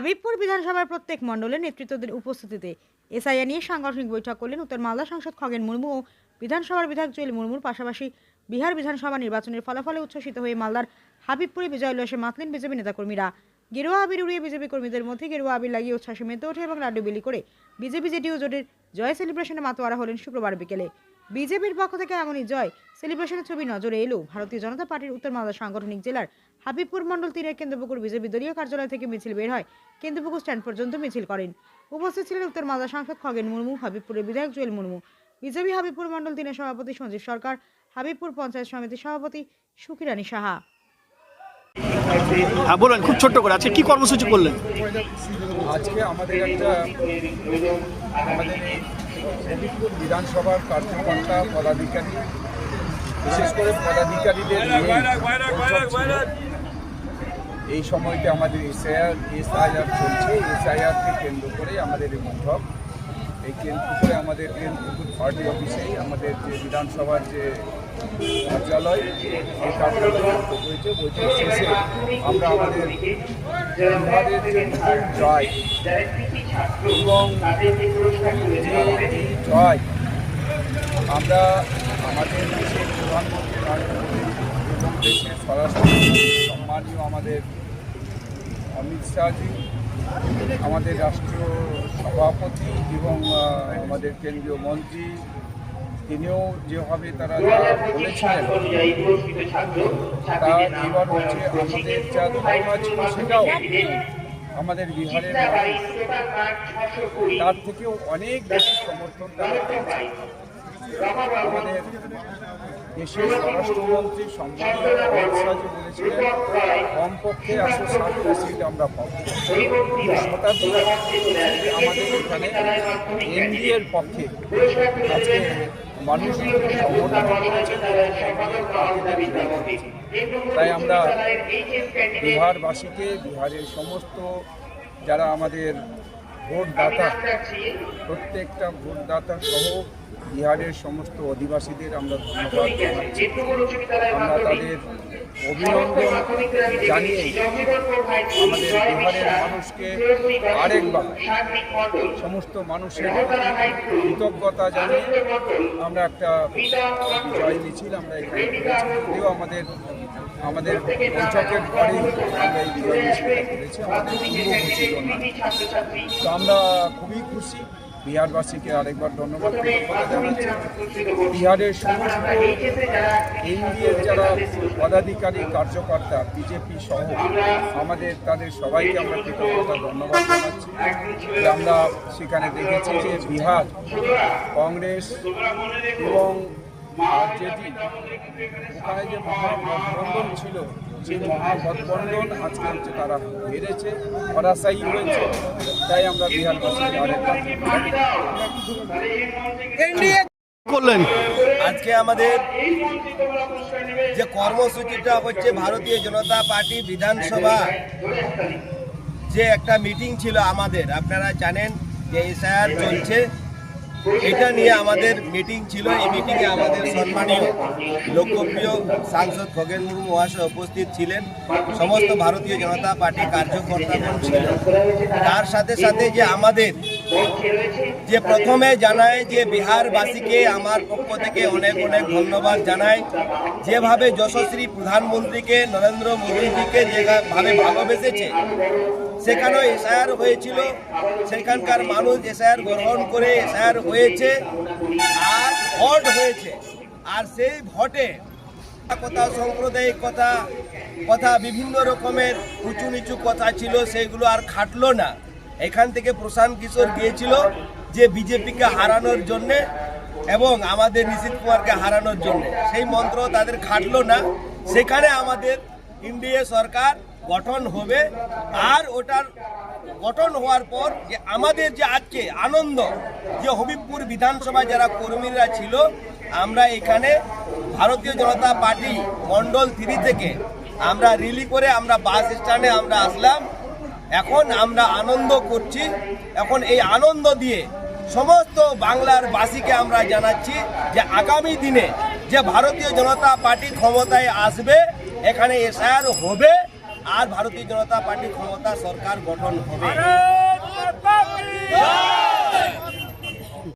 হাবিবপুর বিধানসভার প্রত্যেক মণ্ডলের নেতৃত্বদের উপস্থিতিতে এসআইআর নিয়ে সাংগঠনিক বৈঠক করলেন উত্তর মালদা সাংসদ খগেন মুর্মু ও বিধানসভার বিধায়ক জুয়েল মুর্মুর পাশাপাশি বিহার বিধানসভা নির্বাচনের ফলাফলে উচ্ছ্বসিত হয়ে মালদার হাবিবপুরে বিজয় উল্লাসে মাতলেন বিজেপি নেতাকর্মীরা। গেরুয়া আবির উড়িয়ে বিজেপি কর্মীদের মধ্যে গেরুয়া আবির লাগিয়ে উচ্ছ্বাসে মেতে ওঠে এবং লাড্ডু বিলি করে বিজেপি জেডিও জোটের জয় সেলিব্রেশনে মাতোয়ারা হলেন শুক্রবার বিকেলে। বিজেপির পক্ষ থেকে এমনই জয়, সেলিব্রেশনের ছবি নজরে এলো। ভারতীয় জনতা পার্টির উত্তর মালদা সাংগঠনিক জেলার হাবিবপুর মণ্ডল তীরের কেন্দ্রপুকুর বিজেপি দলীয় কার্যালয় থেকে মিছিল বের হয়। কেন্দ্রপুকুর স্ট্যান্ড পর্যন্ত মিছিল করেন। উপস্থিত ছিলেন উত্তর মালদা সাংসদ খগেন মুর্মু হাবিবপুরের বিধায়ক জুয়েল মুর্মু। বিজেপি হাবিবপুর মণ্ডল তিনের সভাপতি সঞ্জীব সরকার হাবিবপুর পঞ্চায়েত সমিতির সভাপতি সুখিরানী সাহা। হ্যাঁ বলুন খুব ছোট্ট করে আজকে কি কর্মসূচি করলেন? আজকে আমাদের একটা আমাদের বিধানসভার কার্যকর্তা পদাধিকারী বিশেষ করে পদাধিকারীদের। এই সময়তে আমাদের এসআইআর এসআইআর চলছে। এসআইআরকে কেন্দ্র করে আমাদের এই বৈঠক। এই কেন্দ্র করে আমাদের কেন্দ্রপুকুর পার্টি অফিসেই আমাদের যে বিধানসভার যে কার্যালয়, এই কার্যালয়ে আমরা আমাদের জয় জয় আমরা আমাদের দেশের প্রধানমন্ত্রী নরেন্দ্র মোদী এবং দেশের স্বরাষ্ট্র সম্মানীয় আমাদের অমিত শাহজি, আমাদের রাষ্ট্রীয় সভাপতি এবং আমাদের কেন্দ্রীয় মন্ত্রী, তিনিও যেভাবে তারা বলেছিলেন তা এবার হচ্ছে আমাদের যা ধারণা ছিল সেটাও আমাদের বিহারের তার থেকেও অনেক বেশি সমর্থন তারা। দেশের কমপক্ষে আমরা আমাদের এখানে পক্ষে মানুষ তাই আমরা বিহারবাসীকে, বিহারের সমস্ত যারা আমাদের ভোটদাতা, প্রত্যেকটা ভোটদাতা সহ বিহারের সমস্ত অধিবাসীদের আমরা ধন্যবাদ আমরা তাদের অভিনন্দন জানিয়ে আমাদের বিহারের মানুষকে আরেকবার সমস্ত মানুষের কৃতজ্ঞতা জানিয়ে আমরা একটা বিজয় মিছিল আমরা যদিও আমাদের আমাদের বৈঠকের পরেই আমরা এই বিজয় মিছিলটা করেছি, আমাদের। তো আমরা খুবই খুশি বিহারবাসীকে আরেকবার ধন্যবাদ জানাচ্ছি বিহারের সমস্ত এনডিএর যারা পদাধিকারী, কার্যকর্তা, বিজেপি সহ আমাদের, তাদের সবাইকে আমরা কৃতজ্ঞতা ধন্যবাদ জানাচ্ছি। আমরা সেখানে দেখেছি যে বিহার, কংগ্রেস এবং জেডি ওখানে যে মহাগঠবন্ধন ছিল যে মহাগঠবন্ধন আজকে হচ্ছে তারা হেরেছে হরাশায়ী হয়েছে তাই আমরা করলেন। আজকে আমাদের যে কর্মসূচিটা হচ্ছে ভারতীয় জনতা পার্টি বিধানসভা যে একটা মিটিং ছিল আমাদের আপনারা জানেন যে এসআইআর চলছে। এটা নিয়ে আমাদের মিটিং ছিল। এই মিটিংয়ে আমাদের সম্মানীয়, লোকপ্রিয় সাংসদ খগেন মুর্মু মহাশয় উপস্থিত ছিলেন। সমস্ত ভারতীয় জনতা পার্টি কার্যকর্তাগণ ছিলেন। তার সাথে সাথে যে আমাদের যে প্রথমে জানায় যে বিহারবাসীকে আমার পক্ষ থেকে অনেক অনেক ধন্যবাদ জানাই। যেভাবে যশস্বী প্রধানমন্ত্রীকে নরেন্দ্র মোদীজিকে যেভাবে ভালোবেসেছে সেখানেও এসআইআর হয়েছিল। সেখানকার মানুষ এসআইআর গ্রহণ করে এসআইআর হয়েছে আর ভোট হয়েছে। আর সেই ভোটে কথা, সাম্প্রদায়িক কথা কথা বিভিন্ন রকমের উঁচু নিচু কথা ছিল সেইগুলো আর খাটলো না। এখান থেকে প্রশান্ত কিশোর গিয়েছিল যে বিজেপিকে হারানোর জন্যে এবং আমাদের নিশীত কুমারকে হারানোর জন্য। সেই মন্ত্র তাদের খাটলো না। সেখানে আমাদের ইন্ডিয়া সরকার গঠন হবে আর ওটার গঠন হওয়ার পর যে আমাদের যে আজকে আনন্দ, যে হবিবপুর বিধানসভায় যারা কর্মীরা ছিল, আমরা এখানে ভারতীয় জনতা পার্টি মন্ডল থ্রি থেকে আমরা রিলি করে আমরা বাস স্ট্যান্ডে আমরা আসলাম। এখন আমরা আনন্দ করছি। এখন এই আনন্দ দিয়ে সমস্ত বাংলার বাসীকে আমরা জানাচ্ছি যে আগামী দিনে যে ভারতীয় জনতা পার্টি ক্ষমতায় আসবে এখানে এসআর হবে আর ভারতীয় জনতা পার্টি ক্ষমতা সরকার গঠন হবে।